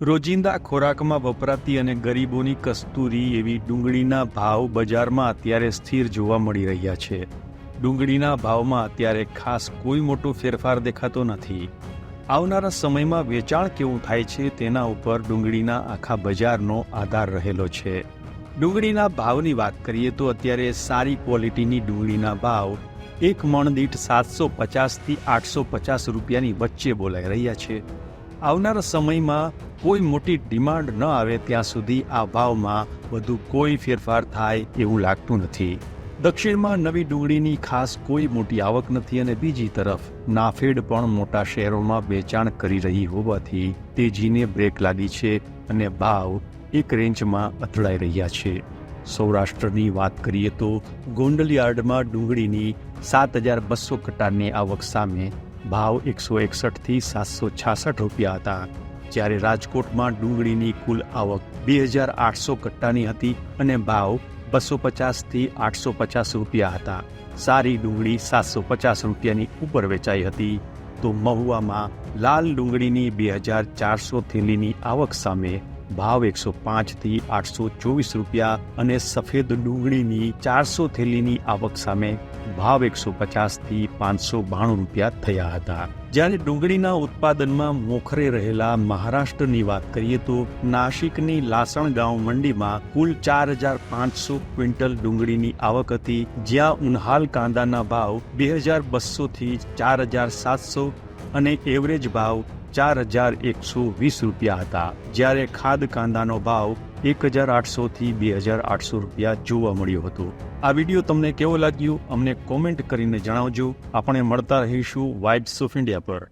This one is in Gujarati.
રોજિંદા ખોરાકમાં વપરાતી અને ગરીબોની કસ્તુરી એવી ડુંગળીના ભાવ બજારમાં અત્યારે સ્થિર જોવા મળી રહ્યા છે. ડુંગળીના ભાવમાં અત્યારે ખાસ કોઈ મોટો ફેરફાર દેખાતો નથી. આવનારા સમયમાં વેચાણ કેવું થાય છે તેના ઉપર ડુંગળીના આખા બજારનો આધાર રહેલો છે. ડુંગળીના ભાવની વાત કરીએ તો અત્યારે સારી ક્વોલિટીની ડુંગળીના ભાવ એક મણ દીઠ સાતસો પચાસથી આઠસો પચાસ રૂપિયાની વચ્ચે બોલાઈ રહ્યા છે. આવનારા સમયમાં કોઈ મોટી ડિમાન્ડ ન આવે ત્યાં સુધી આ ભાવમાં વધુ કોઈ ફેરફાર થાય એવું લાગતું નથી. દક્ષિણમાં નવી ડુંગળીની ખાસ કોઈ મોટી આવક નથી અને બીજી તરફ નાફેડ પણ મોટા શહેરોમાં વેચાણ કરી રહી હોવાથી તેજીને બ્રેક લાગી છે અને ભાવ એક રેન્જમાં અથડાઈ રહ્યા છે. સૌરાષ્ટ્રની વાત કરીએ તો ગોંડલયાર્ડમાં ડુંગળીની સાત હજાર બસો કટારની આવક સામે ભાવ એકસો એકસઠથી સાતસો છાસઠ રૂપિયા હતા. જ્યારે રાજકોટમાં ડુંગળીની કુલ આવક બે હજાર આઠસો કટ્ટાની હતી અને ભાવ બસો પચાસથી આઠસો પચાસ રૂપિયા હતા. સારી ડુંગળી સાતસો પચાસ રૂપિયાની ઉપર વેચાઈ હતી. તો મહુવામાં લાલ ડુંગળીની બે હજાર ચારસો થેલીની આવક સામે ભાવ એકસો પાંચથી આઠસો ચોવીસ રૂપિયા અને સફેદ ડુંગળીની ચારસો થેલીની આવક સામે ભાવ એકસો પચાસથી પાંચસો બાણું રૂપિયા થયા હતા. જ્યારે ડુંગળીના ઉત્પાદનમાં મોખરે રહેલા મહારાષ્ટ્રની વાત કરીએ તો નાશિકની લાસણગાંવ મંડીમાં કુલ ચાર હજાર પાંચસો ક્વિન્ટલ ડુંગળીની આવક હતી, જ્યાં ઉન્હાલ કાંદાના ભાવ બે હજાર બસોથી ચાર હજાર સાતસો અને એવરેજ ભાવ ચાર હજાર એકસો વીસ રૂપિયા હતા. જ્યારે ખાદ કાંદાનો ભાવ એક હજાર આઠસોથી બે હજાર આઠસો રૂપિયા જોવા મળ્યો હતો. આ વીડિયો તમને કેવો લાગ્યો? અમને કોમેન્ટ કરીને જણાવજો. આપણે મળતા રહીશું વાઇબ્સ ઓફ ઇન્ડિયા પર.